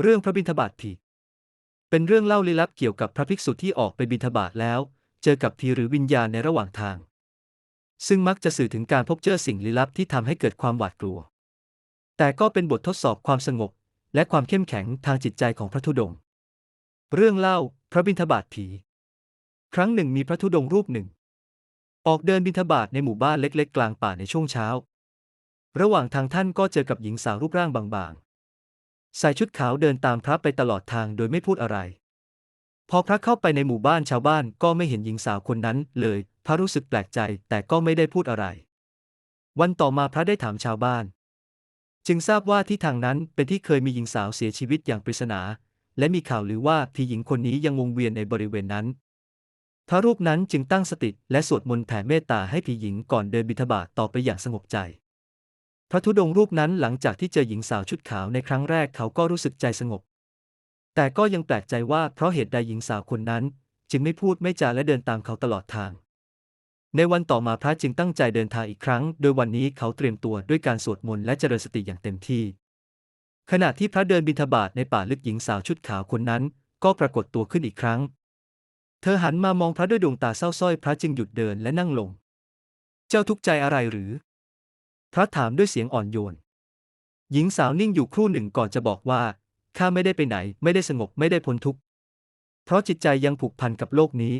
เรื่องพระบิณฑบาตผีเป็นเรื่องเล่าลี้ลับเกี่ยวกับพระภิกษุที่ออกไปบิณฑบาตแล้ว เจอกับผีหรือวิญญาณในระหว่างทาง ซึ่งมักจะสื่อถึงการพบเจอสิ่งลี้ลับที่ทำให้เกิดความหวาดกลัว แต่ก็เป็นบททดสอบความสงบ และความเข้มแข็งทางจิตใจของพระธุดงค์เรื่องเล่าพระบิณฑบาตผีครั้งหนึ่งมีพระธุดงค์รูปหนึ่ง ออกเดินบิณฑบาตในหมู่บ้านเล็ก ๆ กลางป่าในช่วงเช้า ระหว่างทางท่านก็เจอกับหญิงสาวรูปร่างบาง ใส่ชุดขาวเดินตามพระไปตลอดทางโดยไม่พูดอะไร พอพระเข้าไปในหมู่บ้านชาวบ้านก็ไม่เห็นหญิงสาวคนนั้นเลย พระรู้สึกแปลกใจแต่ก็ไม่ได้พูดอะไร วันต่อมาพระได้ถามชาวบ้าน จึงทราบว่าที่ทางนั้นเป็นที่เคยมีหญิงสาวเสียชีวิตอย่างปริศนา และมีข่าวลือว่าผีหญิงคนนี้ยังวงเวียนในบริเวณนั้น พระรูปนั้นจึงตั้งสติและสวดมนต์แผ่เมตตาให้ผีหญิงก่อนเดินบิณฑบาตต่อไปอย่างสงบใจ พระธุดงค์รูปนั้นหลังจากที่เจอหญิงสาวชุดขาวในครั้งแรกเขาก็รู้สึกใจสงบ แต่ก็ยังแปลกใจว่าเพราะเหตุใดหญิงสาวคนนั้น จึงไม่พูดไม่จาและเดินตามเขาตลอดทาง ในวันต่อมาพระจึงตั้งใจเดินทางอีกครั้ง โดยวันนี้เขาเตรียมตัวด้วยการสวดมนต์และเจริญสติอย่างเต็มที่ ขณะที่พระเดินบิณฑบาตในป่าลึกหญิงสาวชุดขาวคนนั้น ก็ปรากฏตัวขึ้นอีกครั้ง เธอหันมามองพระด้วยดวงตาเศร้าส้อยพระจึงหยุดเดินและนั่งลง เจ้าทุกข์ใจอะไรหรือ พระถามด้วยเสียงอ่อนโยน หญิงสาวนิ่งอยู่ครู่หนึ่งก่อนจะบอกว่า ข้าไม่ได้ไปไหน ไม่ได้สงบ ไม่ได้พ้นทุกข์ เพราะจิตใจยังผูกพันกับโลกนี้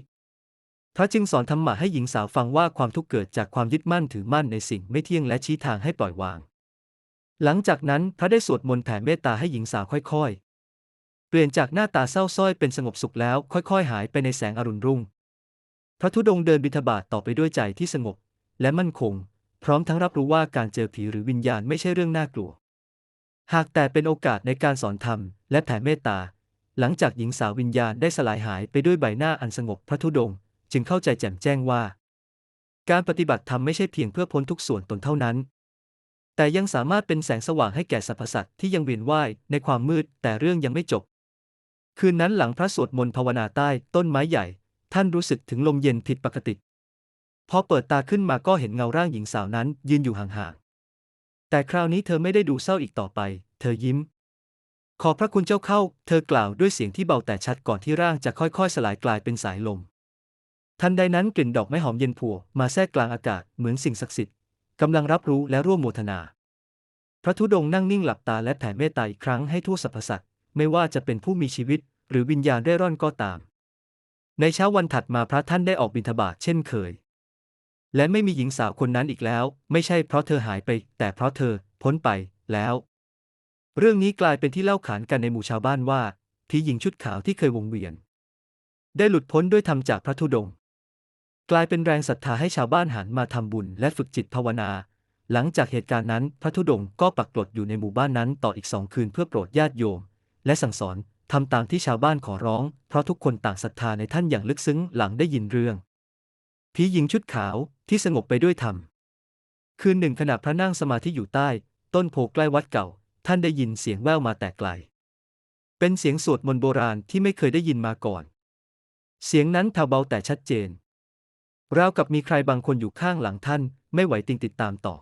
พระจึงสอนธรรมะให้หญิงสาวฟังว่าความทุกข์เกิดจากความยึดมั่นถือมั่นในสิ่งไม่เที่ยงและชี้ทางให้ปล่อยวาง หลังจากนั้นพระได้สวดมนต์แผ่เมตตาให้หญิงสาวค่อยๆ เปลี่ยนจากหน้าตาเศร้าส้อยเป็นสงบสุขแล้ว ค่อยๆ หายไปในแสงอรุณรุ่ง พระธุดงค์เดินบิณฑบาตต่อไปด้วยใจที่สงบและมั่นคง พร้อมทั้งรับรู้ว่าการเจอผีหรือวิญญาณไม่ใช่เรื่องน่ากลัว หากแต่เป็นโอกาสในการสอนธรรมและแผ่เมตตา หลังจากหญิงสาววิญญาณได้สลายหายไปด้วยใบหน้าอันสงบพระธุดงค์จึงเข้าใจแจ่มแจ้งว่า การปฏิบัติธรรมไม่ใช่เพียงเพื่อพ้นทุกส่วนตนเท่านั้น แต่ยังสามารถเป็นแสงสว่างให้แก่สรรพสัตว์ที่ยังเวียนว่ายในความมืดแต่เรื่องยังไม่จบ คืนนั้นหลังพระสวดมนต์ภาวนาใต้ต้นไม้ใหญ่ ท่านรู้สึกถึงลมเย็นผิดปกติ พอเปิดตาขึ้นมาก็เห็นเงาร่างหญิงสาวนั้น ยืนอยู่ห่างๆ แต่คราวนี้เธอไม่ได้ดูเศร้าอีกต่อไป เธอยิ้ม ขอพระคุณเจ้าเข้า เธอกล่าวด้วยเสียงที่เบาแต่ชัดก่อนที่ร่างจะค่อยๆ สลายกลายเป็นสายลม ทันใดนั้นกลิ่นดอกไม้หอมเย็นผัว มาแทรกกลางอากาศเหมือนสิ่งศักดิ์สิทธิ์กำลังรับรู้และร่วมโมทนา พระธุดงค์นั่งนิ่งหลับตาและแผ่เมตตาอีกครั้งให้ทั่วสรรพสัตว์ไม่ว่าจะเป็นผู้มีชีวิต หรือวิญญาณเร่ร่อนก็ตาม ในเช้าวันถัดมาพระท่านได้ออกบิณฑบาตเช่นเคย และไม่มีหญิงสาวคนนั้นอีกแล้ว ไม่ใช่เพราะเธอหายไป แต่เพราะเธอ พ้นไปแล้ว เรื่องนี้กลายเป็นที่เล่าขานกันในหมู่ชาวบ้านว่าผีหญิงชุดขาวที่เคยวงเวียน ได้หลุดพ้นด้วยธรรมจากพระธุดงค์กลายเป็นแรงศรัทธาให้ชาวบ้านหันมาทำบุญและฝึกจิตภาวนา หลังจากเหตุการณ์นั้น พระธุดงค์ก็ปักกลดอยู่ในหมู่บ้านนั้นต่ออีกสองคืนเพื่อโปรดญาติโยม และสั่งสอนทำตามที่ชาวบ้านขอร้อง เพราะทุกคนต่างศรัทธาในท่านอย่างลึกซึ้งหลังได้ยินเรื่องผีหญิงชุดขาว ที่สงบไปด้วยธรรม คืนหนึ่งขณะพระนั่งสมาธิอยู่ใต้ ต้นโพใกล้วัดเก่า ท่านได้ยินเสียงแว่วมาแต่ไกล เป็นเสียงสวดมนต์โบราณที่ไม่เคยได้ยินมาก่อน เสียงนั้นแผ่วเบาแต่ชัดเจนราวกับมีใครบางคนอยู่ข้างหลังท่านไม่ไหวติงติดตามต่อ